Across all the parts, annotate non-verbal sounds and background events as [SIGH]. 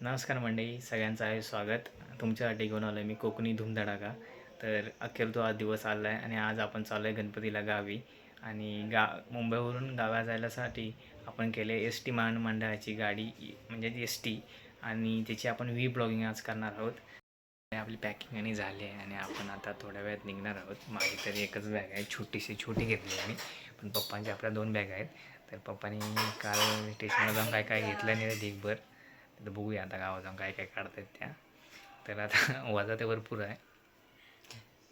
नमस्कार मंडळी सगळ्यांचं आहे स्वागत. तुमच्यासाठी घेऊन आलो आहे मी कोकणी धुमधडाका. तर अखेर तो आज दिवस आला आहे आणि आज आपण चाललो आहे गणपतीला गावी. आणि गा मुंबईवरून गावा जायलासाठी आपण केले एस टी महामंडळाची गाडी म्हणजे एस टी. आणि त्याची आपण व्ही ब्लॉगिंग आज करणार आहोत. आपली पॅकिंग आणि झाली आहे आणि आपण आता थोड्या वेळात निघणार आहोत. माझी तरी एकच बॅग आहे छोटीशी छोटी घेतली आहे मी. पण पप्पांच्या आपल्या दोन बॅग आहेत. तर पप्पांनी काल स्टेशनला जाऊन काय काय घेतलं नाही रे तर बघूया आता गावात जाऊन काय काय काढतायत त्या. तर आता [LAUGHS] वजा ते भरपूर आहे.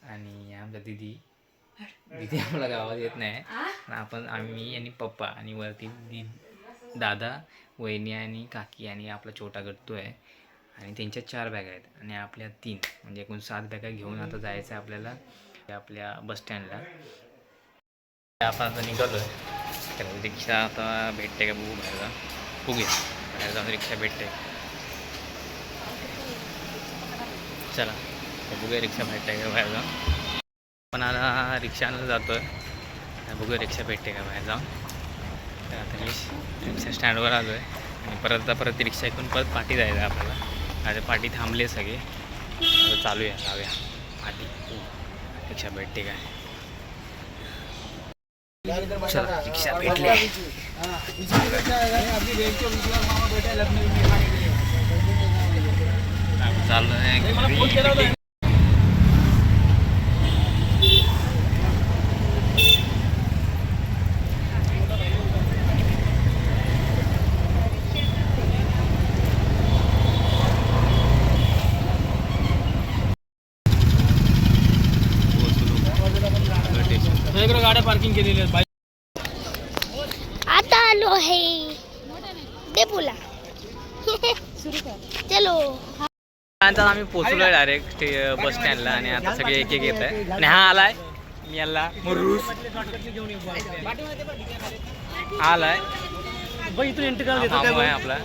आणि आमच्या दिदी दिदी आम्हाला गावात येत नाही. पण आपण आम्ही आणि पप्पा आणि वरती दी दादा वहिनी आणि काकी आणि आपला छोटा गट्टू आहे. आणि त्यांच्या चार बॅग आहेत आणि आपल्या तीन. म्हणजे एकूण सात बॅगा घेऊन आता जायचं आहे आपल्याला आपल्या बसस्टँडला आपण आता निघालो आहे तर रिक्षा आता भेटते का बघू बाहेर बघूया. बाहेर जाऊन रिक्षा भेटते. चला बघूया रिक्षा भेटते का बाहेर जाऊन पण आता रिक्षानं जातो आहे बघूया रिक्षा भेटते का बाहेर जाऊन तर आता मी रिक्षा स्टँडवर आलो आहे आणि परत आता परत रिक्षा ऐकून परत पाठी जायचं आहे आपल्याला. आता पाठी थांबले सगळे. आता चालूया जाऊया. पाठी. रिक्षा भेटते काय? चला रिक्षा भेटली चाललो आहे घरी. इकडे गाड्या पार्किंग केलेली आहेत आता आलो आहे डेपोला चलो आता आम्ही पोचलोय डायरेक्ट बस स्टँडला आणि आता सगळे एक एक येत आहे आणि हा आलाय मी आला मुरुस. आलाय. आहे आपला.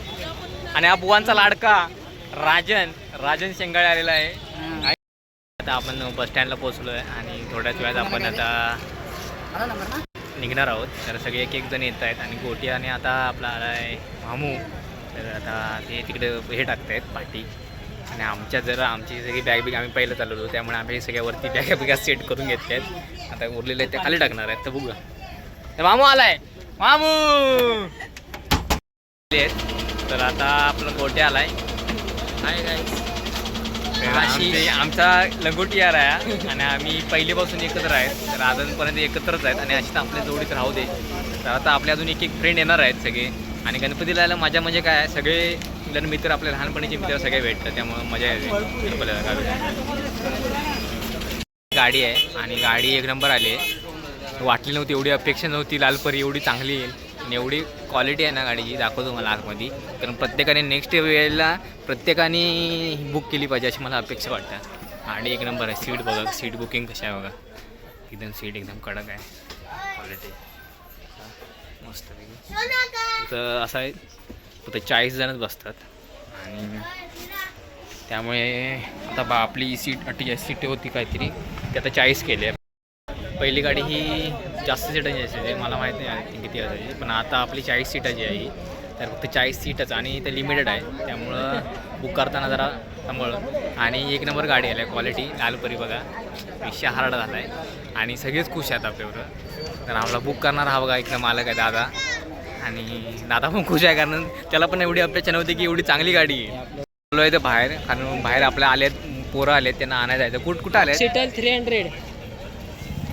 आणि हा बुवांचा लाडका राजन. राजन शेंगाळे आलेला आहे. आता आपण बस स्टँडला पोहोचलोय आणि थोड्याच वेळात आपण आता निघणार आहोत. तर सगळे एक एक जण येत आहेत आणि गोटी आणि आता आपला आला आहे मामू. तर आता ते तिकडे हे टाकतायत पाठी आणि आमच्या जरा आमची सगळी बॅग बिग आम्ही पहिलं चालवलो त्यामुळे आम्ही सगळ्यावरती बॅगा बिगा सेट करून घेतल्या आहेत. आता उरलेले आहेत ते खाली टाकणार आहेत तर बघूया तर मामू आलाय. मामू. तर आता आपला गोट्या आलाय. आमचे- आमचा लंगोटी यार आहे आणि आम्ही पहिलेपासून एकत्र आहेत. तर अजूनपर्यंत एकत्रच आहेत आणि अशीच आपल्या जोडीत राहू दे. तर आता आपले अजून एक एक फ्रेंड येणार आहेत सगळे. आणि गणपतीला मजा म्हणजे काय सगळे जण मित्र आपल्या लहानपणीचे मित्र सगळे भेटतात त्यामुळे मजा येते. आपल्याला गावी गाडी आहे आणि गाडी एक नंबर आली आहे. वाटली नव्हती एवढी अपेक्षा नव्हती लालपरी एवढी चांगली येईल. आणि एवढी क्वालिटी आहे ना गाडीची दाखवतो मला आतमध्ये. कारण प्रत्येकाने नेक्स्ट वेळेला प्रत्येकाने बुक केली पाहिजे अशी मला अपेक्षा वाटतात. आणि एक नंबर आहे सीट बघा सीट बुकिंग कशी आहे बघा. एकदम सीट एकदम कडक आहे. क्वालिटी मस्त तर असं आहे फक्त चाळीस जणच बसतात. आणि त्यामुळे आता बा आपली सीट अठ्ठेचाळीस सीट होती काहीतरी ती आता चाळीस केली आहे. पहिली गाडी ही जास्त सीटाची असायची मला माहीत नाही आहे किती असायची पण आता आपली चाळीस सीटाची आहे ही. तर फक्त चाळीस सीटच आणि ते लिमिटेड आहे. त्यामुळं बुक करताना जरा सांभाळून आणि एक नंबर गाडी आली आहे क्वालिटी लालपरी बघा. विषय हार्ड झाला आहे आणि सगळेच खुश आहेत आपल्यावर तर आम्हाला बुक करणार हा बघा एक मालक आहे दादा. आणि दादा पण खुश आहे कारण त्याला पण एवढी अपेक्षा नव्हती की एवढी चांगली गाडी आहे. आलो आहे तर बाहेर कारण बाहेर आपल्या आलेत पोरं आलेत त्यांना आणायला जायचं कुठं कुठं आले सेटल थ्री हंड्रेड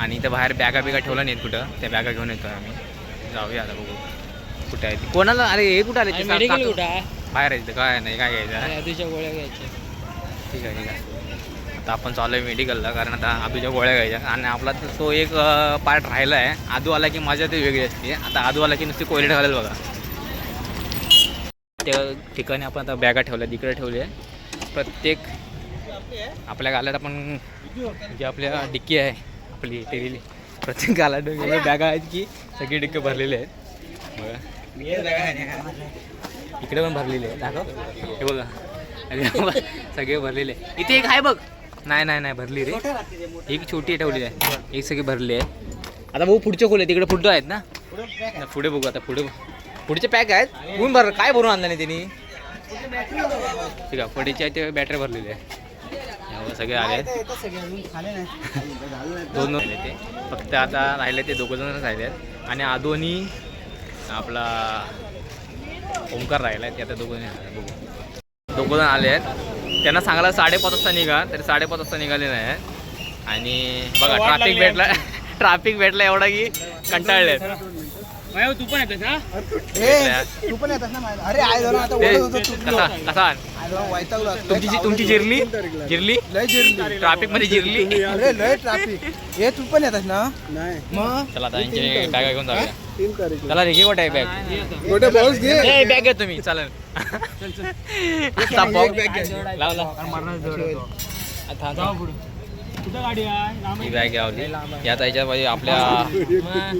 आणि इथं बाहेर बॅगा बिगा ठेवला नाहीत कुठं. त्या बॅगा घेऊन येतो आम्ही. जाऊया आता बघू. कुठं आहे ती? कोणाला? अरे हे कुठं आले मेडिकल कुठं? आहे बाहेर आहे इथं. काय नाही काय घ्यायचं? गोळ्या घ्यायच्या. ठीक आहे ठीक आहे. आता आपण चालू आहे मेडिकलला कारण आता आधूच्या गोळ्या घ्यायच्या. आणि आपला तर तो एक पार्ट राहिला आहे आदू आला की मजा ती वेगळी असते. आता आदू आला की नुसती कोयलेट घालेल बघा. त्या ठिकाणी आपण आता बॅगा ठेवल्या तिकडे ठेवल्या प्रत्येक आपल्या गाल्यात आपण जी आपल्या डिक्की आहे आपली टेरिली प्रत्येक गाल्यात बॅगा आहेत की सगळी डिक्के भरलेले आहेत. बघा. इकडे पण भरलेले आहे. दाखव. हे बघा. सगळे भरलेले आहे. इथे एक आहे बघ. नाही नाही नाही भरली रे. एक छोटी ठेवली आहे. एक सगळी भरली आहे. आता भाऊ पुढचे आहे तिकडे पुढं आहेत ना? ना, पुढे बघू आता पुढे पुढचे पॅक आहेत? कोण भर काय भरून आणलं नाही त्यांनी? ठीक आहे पडीची आहे ते बॅटरी भरलेली आहे. यावर सगळे आले आहेत. दोन ते. फक्त आता राहिले ते दोघं जण राहिले आहेत. आणि आदोनी आपला ओंकार राहिला आहे ते आता दोघं जण आहेत. बघू. दोघं जण आले आहेत. त्यांना सांगायला साडेपाच वाजता निघा तरी साडेपाच वाजता निघाले नाही आहेत. आणि बघा ट्रॅफिक भेटला ट्रॅफिक [LAUGHS] भेटला एवढा की कंटाळले. मायावर तू पण येतोस भेटल्या. तू पण येतात ना माझ्या- अरे आय जरा आता होतो तुटलो. कसा कसा? आय वैतागलो. तुमची जी- तुमची जिरली? जिरली? लय जिरली. ट्रॅफिकमध्ये जिरली? अरे लय ट्रॅफिक हे तू पण येतात ना? नाही. मग चला आता यांचे बॅग घेऊन जाऊया. तीन तारीख. चला रे घे कुठे आहे बॅग मोठे बॉक्स घे. ए बॅग घ्या तुम्ही चालेल. [LAUGHS] आता बॉक्स लाव लाव आता थांब. ही बॅग घ्यावली यात याच्यामध्ये आपल्या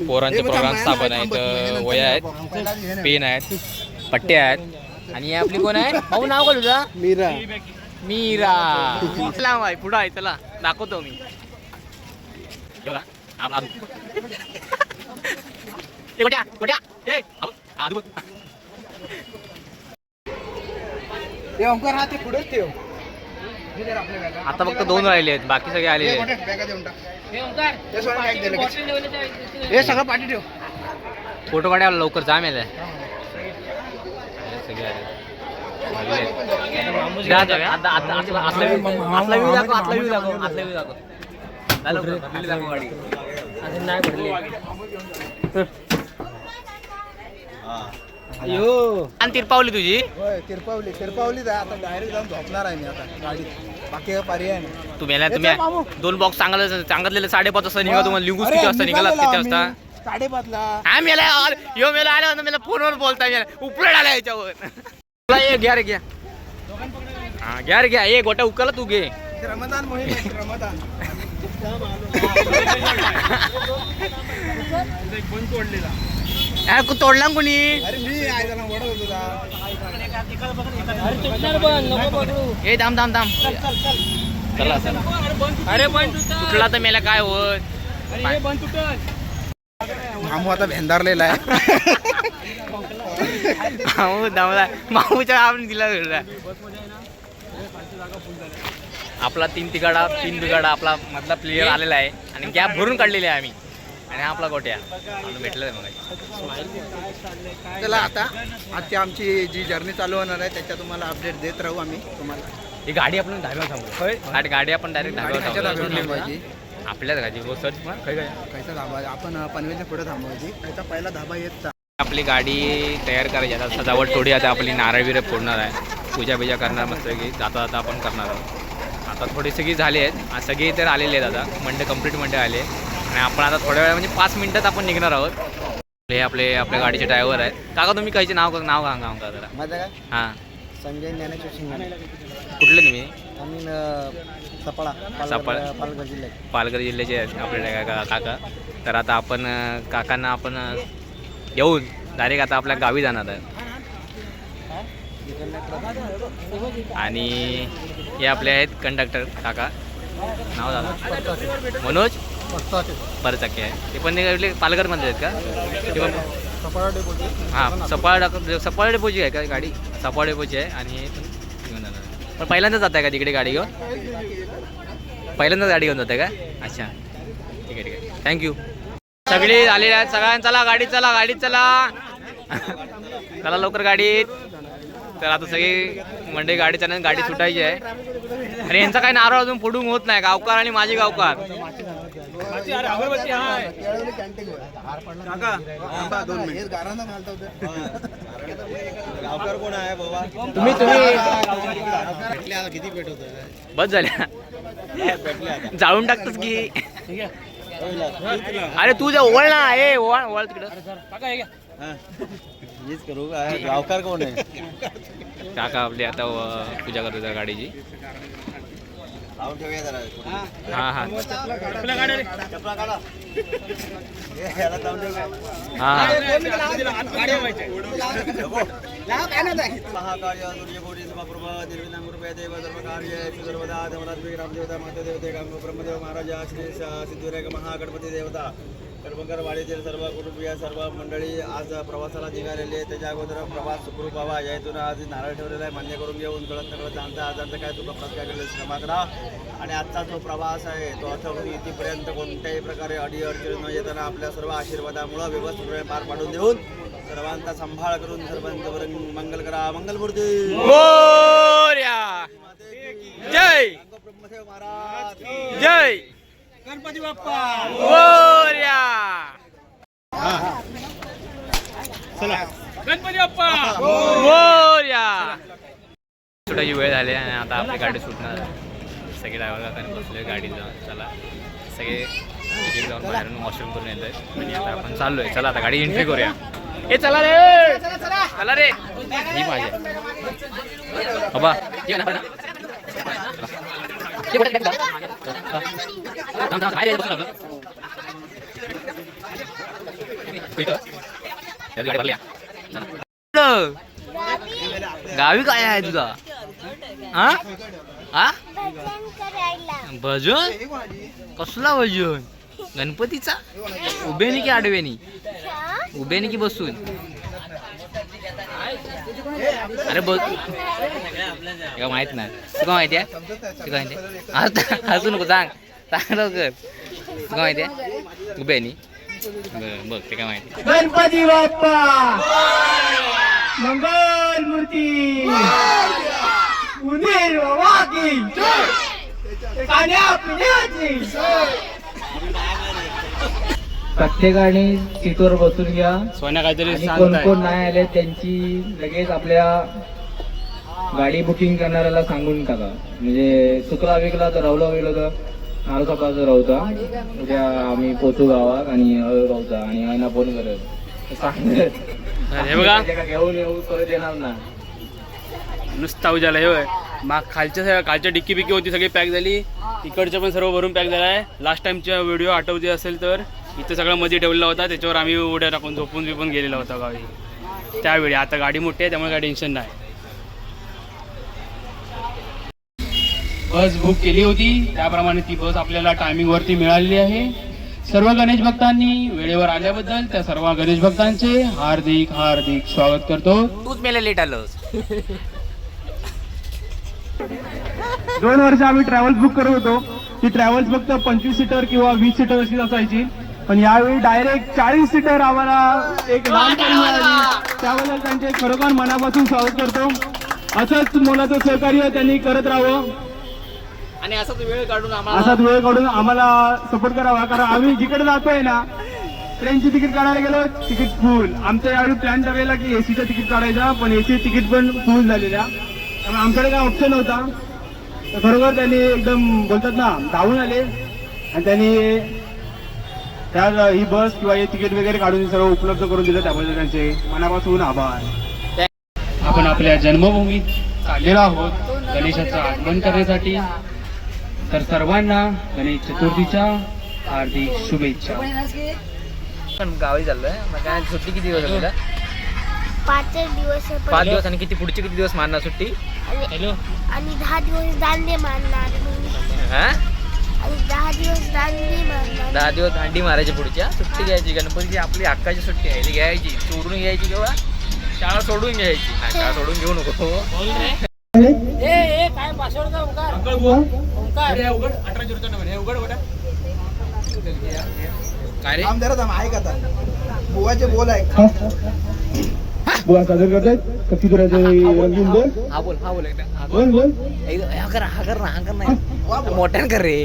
पोरांचे प्रोग्राम साबण आहेत वया आहेत पेन आहेत पट्ट्या आहेत. आणि ही आपली कोण आहे? [LAUGHS] भाऊ नाव का तुझा? मीरा. मीरा. [LAUGHS] आहे पुढं आहे चला. दाखवतो मी. [LAUGHS] ओंकार हा ते पुढेच ठेव हे जरा आपल्या बॅगा. आता फक्त दोन राहिले आहेत बाकी सगळे आलेले हे आहेत हे सगळं पाठी ठेव. फोटो काढायला लवकर जाम यायला. सगळे आले नाही भरली. अयो. आणि तिरपावली तुझी? होय तिरपावली. आता डायरेक्ट जाऊन झोपणार आहे मी आता गाडीत. बाकी पर्याय नाही. तुम्ही हे मामू. तुम्ही दोन बॉक्स सांगायला सांगितलेले साडेपाच वाजता निघा तुम्हाला. लिंगूस किती वाजता निघाला? किती वाजता? साडेपाचला. हा मेला यो मेला आला होता मला फोनवर बोलताय मेला उपलट आला याच्यावर. तुला ये घ्या रे घ्या. हा घ्या रे घ्या. ये गोट्या उकला तू घे. मोहीम आहे, [LAUGHS] यार तू तोडला ना कोणी? अरे मी आहे जरा ओढत होतो जा. अरे थांब थांब थांब अरे कुठला तर. मेला काय होत? अरे हे मामू आता भेंदारलेला आहे. माऊ दमला माऊच्या आपण दिला भेटला आपला तीन तिगाडा तीन बिगाडा आपला मधला प्लेअर आलेला आहे आणि गॅप भरून काढलेले आहे आम्ही. आणि हा आपला गोट्या. आम्ही भेटलं आहे मग चला आता आजची आमची जी जर्नी चालू होणार आहे त्याच्या तुम्हाला अपडेट देत राहू आम्ही तुम्हाला. ही गाडी आपण धाब्यावर थांबू गाडी गाडी आपण डायरेक्ट धाब्यावर धाब्यावर थांबू. आपल्याच गाडी हो सर खै काय कायचा धाबा आपण पनवेलच्या पुढे थांबवायची. त्याचा पहिला धाबा येत आपली गाडी तयार करायची. आता सजावट थोडी आता आपली नारळ बिरळ फोडणार आहे. पूजा बिजा करणार मस्त की जाता जाता आपण करणार आहोत. आता थोडी सगळी झाली आहेत. सगळे तर आलेले आहेत आता. मंडे कंप्लीट मंडे आले आणि आपण आता थोड्या वेळा म्हणजे पाच मिनिटात आपण निघणार आहोत. हे आपले आपल्या गाडीचे ड्रायव्हर आहेत. काका तुम्ही काहीचे नाव नाव सांगा का जरा. माझं काय हां. संजय ज्ञानेश्वर शिंगाणे कुठले तुम्ही? आम्ही सपळा सपळा. पालघर जिल्ह्यात. पालघर जिल्ह्याचे आहेत आपले का- काका. तर आता आपण काकांना आपण येऊन डायरेक्ट आता आपल्या गावी जाणार आहे. आणि हे आपले आहेत कंडक्टर काका. नाव दादा मनोज? परचाके आहे. ते पण ते पालघरमध्ये आहेत का? हां सपाळ सपाळ डेपोची आहे का गाडी? सपाळ डेपोची आहे आणि घेऊन जाणार आहे. पण पहिल्यांदाच जात आहे का तिकडे गाडी घेऊन? पहिल्यांदाच गाडी घेऊन जाते का? अच्छा. ठीक आहे ठीक आहे. थँक्यू सगळी झालेली आहेत सगळ्यांना चला गाडीत चला गाडीत चला. [LAUGHS] चला लवकर गाडीत. तर आता सगळी मंडळी गाडी चालणार गाडी सुटायची आहे. आणि यांचा काही नारळ अजून फोडून होत नाही. गावकार आणि माझे गावकार. अगरबत्ती आहे दोन मिनिट. गारांना घालता गावकर कोण आहे बाबा? तुम्ही तुम्ही. किती भेट होत बस झाल्या. जाळून टाकतोस की. अरे तू जा ओळ ना ए ओळ ओळ तिकडं. हेच करू गावकार कोण आहे? काका आपली आता अं, पूजा करतो त्या गाडीची. लावून ठेवूया जरा. हा. हा. याला लावून ठेवूया. हा. सिद्धिविनायक महागणपती देवता. करमकर वाडीतील सर्व कुटुंबीय सर्व मंडळी आज प्रवासाला निघालेली आहे त्याच्या अगोदर प्रवास सुखरूप व्हावा या हेतून आज नारळ ठेवलेला आहे. मान्य करून घेऊन कळत नकळत जाणता आजारचं काय प्रकार केलेलं श्रमा करा. आणि आजचा जो प्रवास आहे तो अथवा इथेपर्यंत कोणत्याही प्रकारे अडी अडचणी न येताना आपल्या सर्व आशीर्वादामुळं व्यवस्थितपणे पार पाडून देऊन सर्वांचा सांभाळ करून सर्वांचं मंगल करा. मंगलमूर्ती जय महाराज जय! गणपती बाप्पा! मोर्या गणपती बाप्पा! मोर्या सुटायची वेळ झाली आणि आता आपली गाडी सुटणार सगळे ड्रायव्हर काकाने बसले गाडीत जाऊन चला. सगळे जाऊन बाहेरून वॉशरूम करून येत आहेत आणि आता आपण चाललोय. चला आता गाडी एंट्री करूया. ए चला रे! चला रे! ही माझी बाबा ये [LAUGHS] गावी काय आहे तुझा? हा? हा? भजन? कसला भजन? गणपतीचा? उभेनी की आडवेनी? उभे उभेनी की बसून? अरे बस का माहीत नाही. तू का माहिती आहे? तू काय माहिती आहे? हसू नको सांग. सांग लवकर. तू का माहिती आहे? उभेनी बरं बघ ते काय माहिती गणपती बाप्पा! मंगल मूर्ती! उंदीर वाघी कान्या पिण्याची प्रत्येकाने सीटवर बसून घ्या. सोन्या काहीतरी कोण कोण नाही आले त्यांची लगेच आपल्या गाडी बुकिंग करणाऱ्याला सांगून टाका. म्हणजे चुकला विकला तर राहुला विकला तर नारू सकाळचं राहता उद्या आम्ही पोचू गावात आणि राहता आणि आईना फोन करत. सांगत. हे घेऊन येऊ परत येणार ना. नुसता उजाला हे माग खालच्या सगळ्या- खालच्या डिक्की बिक्की होती सगळी पॅक झाली. इकडचं पण सर्व भरून पॅक झालं आहे लास्ट टाइमचा व्हिडिओ आठवते असेल तर इथं सगळं मध्ये ठेवलेला होता. त्याच्यावर आम्ही उड्या टाकून झोपून बिपून गेलेला होता गावी. त्यावेळी. आता गाडी मोठी आहे त्यामुळे काय टेन्शन नाही. बस बुक केली होती. त्याप्रमाणे ती बस आपल्याला टायमिंग वरती मिळालेली आहे. सर्व गणेश भक्तांनी वेळेवर आल्याबद्दल त्या सर्व गणेश भक्तांचे हार्दिक हार्दिक स्वागत करतो. तूच मेला लेट आलोस. दोन वर्ष आम्ही ट्रॅव्हल्स बुक करत होतो. ती ट्रॅव्हल्स फक्त पंचवीस सीटर किंवा वीस सीटर अशी असायची. पण यावेळी डायरेक्ट चाळीस सीटर आम्हाला एक लहान त्याबद्दल त्यांचे खरोखर मनापासून स्वागत करतो. असंच मोलाचं सहकार्य त्यांनी करत राहावं. आणि असाच वेळ काढून आम्हाला असाच वेळ काढून आम्हाला सपोर्ट करावा कारण आम्ही जिकडे जातोय ना ट्रेनची तिकीट काढायला गेलो तिकीट फुल आमच्या यावेळी प्लॅन ठरलेला की एसीचं तिकीट काढायचा पण एसी तिकीट पण फुल झालेल्या. त्यामुळे आमच्याकडे काय ऑप्शन नव्हता. तर खरोखर त्यांनी एकदम बोलतात ना धावून आले. आणि त्यांनी त्या ही बस किंवा हे तिकीट वगैरे काढून सर्व उपलब्ध करून दिलं. त्याबद्दल त्यांचे मनापासून आभार. आपण आपल्या जन्मभूमीत चाललेलो आहोत. गणेशाचं आगमन करण्यासाठी तर सर्वांना गणेश चतुर्थीच्या हार्दिक शुभेच्छा. पण गावी चाललोय. मग काय सुट्टी किती दिवस आपल्याला पाच दिवस आहे पाच. दिवस आणि किती पुढचे किती दिवस मारणार सुट्टी? आणि आणि दहा दिवस दांडे मारणार. मी. हा? आणि दहा दिवस दांडे मारणार. दहा दिवस दांडी मारायची पुढच्या? सुट्टी घ्यायची गणपतीची आपली हक्काची सुट्टी आहे ती घ्यायची. सोडून घ्यायची किंवा शाळा सोडून घ्यायची. नाही, शाळा सोडून घेऊ नको. काय आता. बुवाचे बोल ऐक. बुवा सादर करतायत? कशी करायचं रंगीन बोल? हा बोल हा बोल एकदा. हा बोल. बोल हा कर हा कर ना हा कर वा नाही बुवा. मोठ्यान कर रे.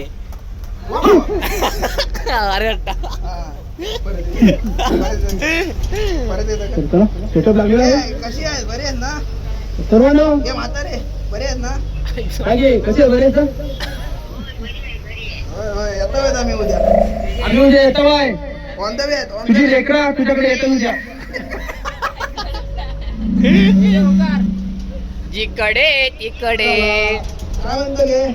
अरे का? सेटअप लागलेला आहे कशी आहेस? बरी आहेस ना? सर्वांना? ये म्हातारे. बरी आहेस ना? काय गे कसे बरे आहेत? होय होय येतो येत आम्ही उद्या. आम्ही उद्या येतो आहे ऑन द वे आहेत ऑन द तुझी वे लेकरा तुझ्याकडे येतो उद्या. जिकडे तिकडे. काय म्हणतो गे?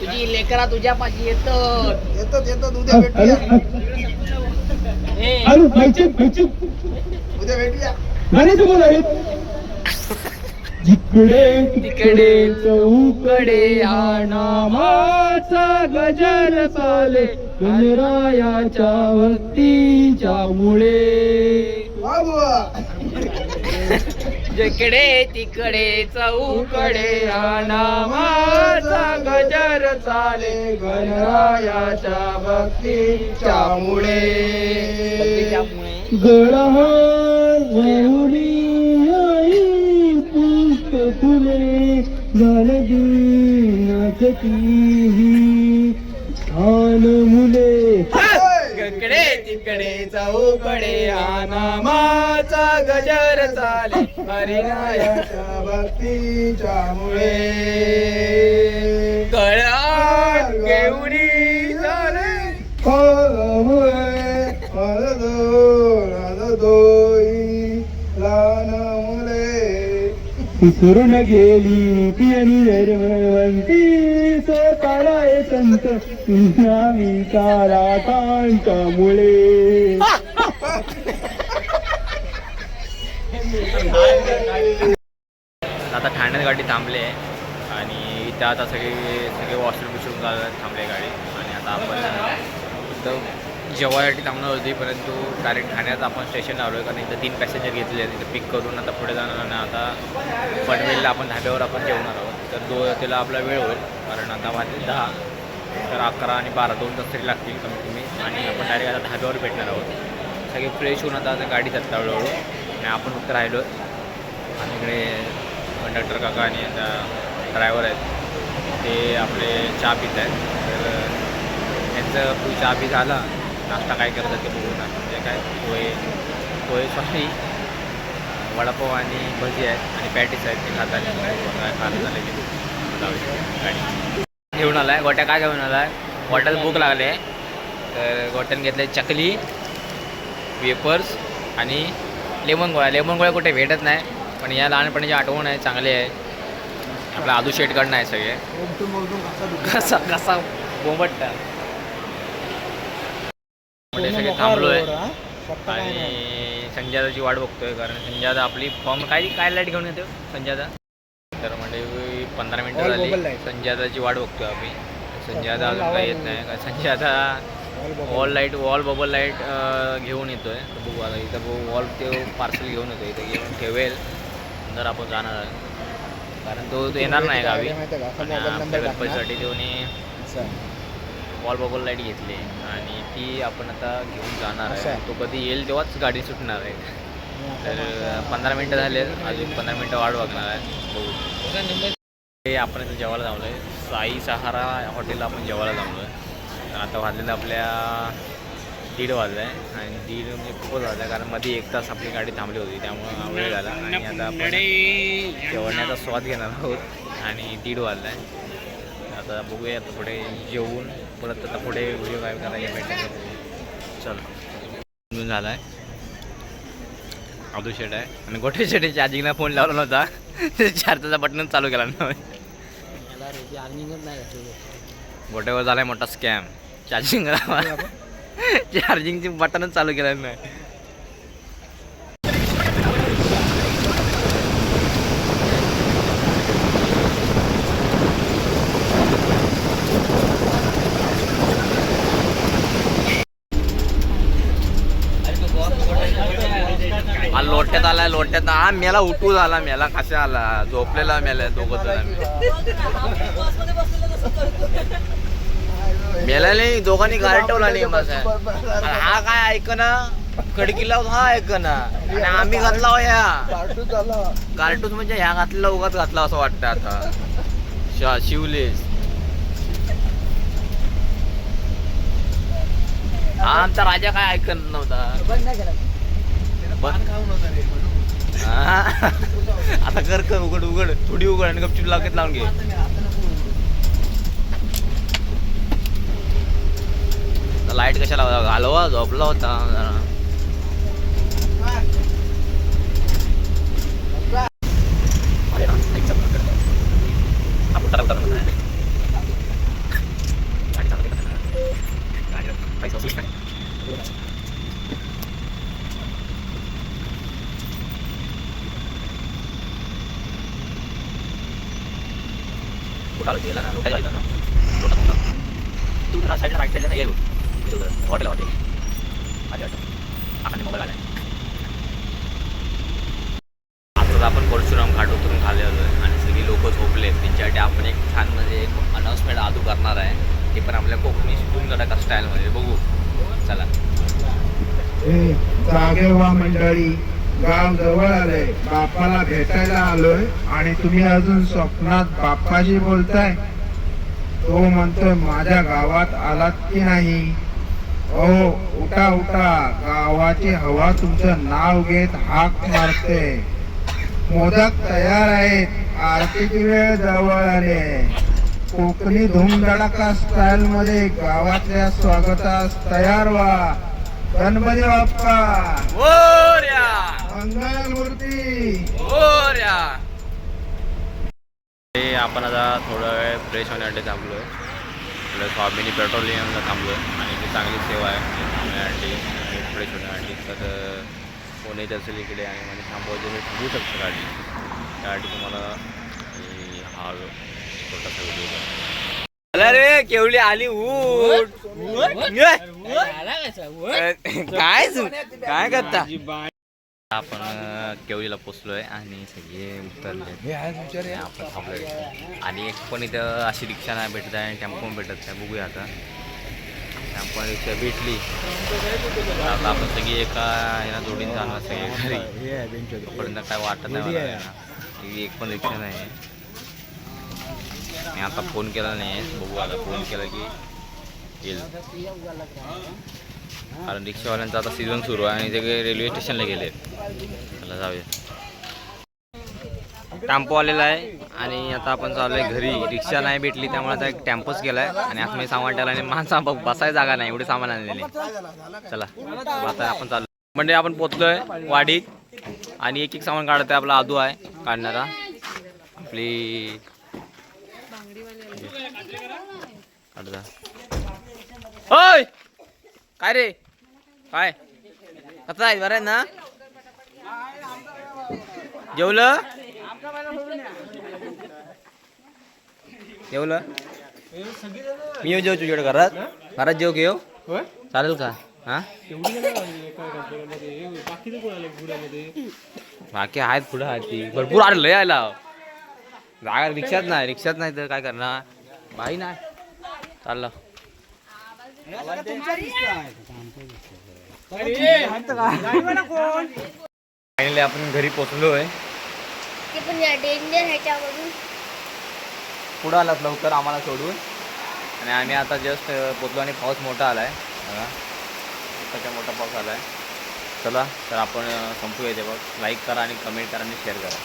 तुझी लेकरा तुझ्या पाशी येत येतो येतो उद्या भेटूया. उद्या भेटूया. जिकडे तिकडे चौकडे नामाचा गजर चाले गणरायाच्या भक्तीच्या मुळे. जिकडे तिकडे चौकडे नामाचा गजर चाले गणरायाच्या भक्तीच्या मुळे गळहार झालगी नाचती छान मुले जिकडे तिकडे चौकडे हा नामाचा गजर चाले गणरायाच्या भक्तीच्या मुळे. कळा केवडी झाले. मुळे लहान विसरून गेली पियनी निर्मळवंती स्वतःला संत नामी काला कांतामुळे. आता ठाण्यात गाडी थांबली आहे. आणि त्या आता सगळे सगळे वॉशरूम बिशरूम थांबले गाडी. आणि आता आपण जेवायसाठी थांबणार होती परंतु डायरेक्ट ठाण्यात आपण स्टेशन लावलो कारण इथं तीन पॅसेंजर घेतले आहेत तिथं पिक करून आता पुढे जाणार आणि आता पनवेलला आपण धाब्यावर आपण जेवणार आहोत. तर दो त्याला आपला वेळ होईल कारण आता वाजले दहा. तर अकरा आणि बारा दोन तास तरी लागतील कमीत कमी. आणि आपण डायरेक्ट आता धाब्यावर भेटणार आहोत. सगळे फ्रेश होऊन आता आता गाडी जाता हळूहळू. आणि आपण फक्त राहिलो आणि इकडे कंडक्टर काका आणि आता ड्रायव्हर आहेत. ते आपले चहा पित आहेत तर त्यांचं चहा पी झाला. नाश्ता काय करतात ते बघू ना म्हणजे काय पोहे पोहे सॉरी वडापाव आणि भजी आहेत आणि पॅटीस आहेत ते खातात काय खाणं झालं गाडी. घेऊन आला आहे गोट्या काय घेऊन आला आहे गोट्याला भूक लागले तर गोट्याने घेतले चकली वेपर्स आणि लेमन गोळ्या. लेमन गोळ्या कुठे भेटत नाही पण या लहानपणीची आठवण आहे चांगली आहे. आपला आदू शेटकडनं आहे सगळे. कसा कसा बोंबटता सगळे थांबलो आहे? पत्ता काय नाही. आणि संजयाची वाट बघतोय कारण संजयादा आपली फॉर्म काय काय लाइट घेऊन येतो संजयादा तर म्हणजे पंधरा मिनटं झाली. संजयादाची वाट बघतोय आम्ही. संजयादा अजून काही येत नाही. कारण संजयादा. Wall light wall bubble light घेऊन येतोय. तर बघू आता इथं वॉल ते पार्सल घेऊन येतो इथं घेऊन ठेवेल. नंतर आपण जाणार आहे. कारण तो येणार नाही गावी. गणपतीसाठी आहे. वॉल बबल लाइट घेतली आणि ती आपण आता घेऊन जाणार असं आहे. आहे. तो कधी येईल तेव्हाच गाडी सुटणार आहे. आणि आता तर पंधरा मिनटं झाले अजून पंधरा मिनटं वाट बघणार आहे. बघू हे आपण इथं जेवायला जाऊलो आहे साई सहारा हॉटेलला आपण जेवायला जाऊलो आहे तर आता वाजलेलं आपल्या दीड वाजलं आहे आणि दीड म्हणजे खूपच वाजलं आहे कारण मध्ये एक तास आपली गाडी थांबली होती. त्यामुळं वेळ झाला. आणि आता आपण जेवण्याचा स्वाद घेणार आहोत. आणि दीड वाजला आहे आता बघूया आता पुढे जेवून परत आता पुढे व्हिडिओ काय करायला भेटायचं चल. झाला आहे अब्दुल शेट आहे. आणि गोठे शेटे चार्जिंगला फोन लावला नव्हता. चार्जरचा बटन चालू केला ना. गोट्यावर झालाय मोठा स्कॅम चार्जिंग चार्जिंगची बटनच चालू केलं नाही हा लोट्यात हा मेला उठू झाला मेला. कशा आला? झोपलेला मेला दोघं जण मेला नाही दोघांनी गारटवला नाही माझा हा काय ऐकना? खडकीला हा ऐकना. आणि आम्ही घातला हो या कार्टून म्हणजे ह्या घातलेला उगाच घातला असं वाटतं आता. शा शिवलेस. हा आमचा राजा काय ऐकत नव्हता. बंद खाऊन होता रे, म्हणून. आता कर कर उघड उघड. थोडी उघड आणि गपचूप लागत लावून घे. लाइट कशाला घालवा झोपला होता. जरा. अरे ना, एक चक्कर कर. हा, उतर, उतर, उतर. गाडी चालवते का? गाडी पैसा वसूल काय? कुठाला गेला ना, डोक्याला गेला ना. तू जरा साईडला राईट साईडला ये. हॉटेल हॉटेल अरे आपण मोबाईल आलाय आता आपण परशुराम घाट उतरून खाली आलो आहे आणि सगळी लोक झोपले त्यांच्यासाठी आपण एक छान म्हणजे एक अनाऊन्समेंट आदू करणार आहे ते पण आपल्या कोकणी शिकून जरा का स्टाईलमध्ये बघू चला जागे व्हा मंडळी. गाव जवळ आले बाप्पाला भेटायला आलोय. आणि तुम्ही अजून स्वप्नात बाप्पाशी बोलताय. तो म्हणतोय माझ्या गावात आलात की नाही? ओ उठा उठा. गावाची हवा तुमचं नाव घेत हाक मारते. मोदक तयार आहेत. आरतीची वेळ जवळ आले कोकणी धूमधडाका स्टाईल मध्ये गावातल्या स्वागतास तयार व्हा. गणपती बाप्पा. ओर्या. मंगल मूर्ती. ओर्या. हे आपण आता थोडा वेळ फ्रेश होण्यासाठी थांबलो आहे आपल्या स्वामिनी पेट्रोलियमला थांबलो आहे आणि ती चांगली सेवा आहे. म्हणजे थांबण्यासाठी आणि फ्रेश होण्यासाठी. तर कोण येत असेल इकडे आणि म्हणजे थांबवायचे थांबवू शकतो गाडी. त्यासाठी तुम्हाला हे हा छोटासा व्हिडिओ अरे रे केवली आली उठ. काय? काय करता? आपण अं, केवलीला पोचलोय आणि सगळे उतरले. आणि आपण थांबलोय. आणि एक पण इथं अशी रिक्षा नाही भेटत आहे आणि टेम्पो पण भेटत नाही. बघूया आता. टेम्पो आणि रिक्षा भेटली. आता आपण सगळी एका ह्याला जोडीने जाणार सगळे घरी. तोपर्यंत काय वाटत नाही एक पण रिक्षा नाही मी आता फोन केला नाही बघू आता फोन केला की येईल. कारण रिक्षावाल्यांचा आता सीझन सुरू आहे आणि सगळे रेल्वे स्टेशनला गेले चला जाऊया. टॅम्पो आलेला आहे आणि आता आपण चालू आहे घरी. रिक्षा नाही भेटली त्यामुळे आता एक टेम्पोच केला आहे आणि आता मी सामान टाकला आणि माझा ब- बसायला जागा नाही एवढे सामान आणलेले चला आता आपण चालू म्हणजे आपण पोचलोय वाडीत. आणि एक एक सामान काढत आहे आपला आदू आहे काढणारा. आपली काढता ओय! काय रे? काय? कसं आहे बरं आहे ना? जेवलं? जेवलं? मी येऊ जेव तुझ्याकडे घरात. घरात जेव घेऊ चालेल का? हा? बाकी आहेत पुढे आहेत ती. भरपूर आड लय आला जागा रिक्षात नाही रिक्षात नाही तर काय करणार? बाई नाही. चाललं. फायनली आपण घरी पोचलो आहे ते पण या डेंजर ह्याच्यावरून. पुढं आलात लवकर आम्हाला सोडून. आणि आम्ही आता जस्ट पोचलो आणि पाऊस मोठा आला आहे मोठा पाऊस आला आहे चला तर आपण संपूया ते बघ. लाईक करा आणि कमेंट करा आणि शेअर करा.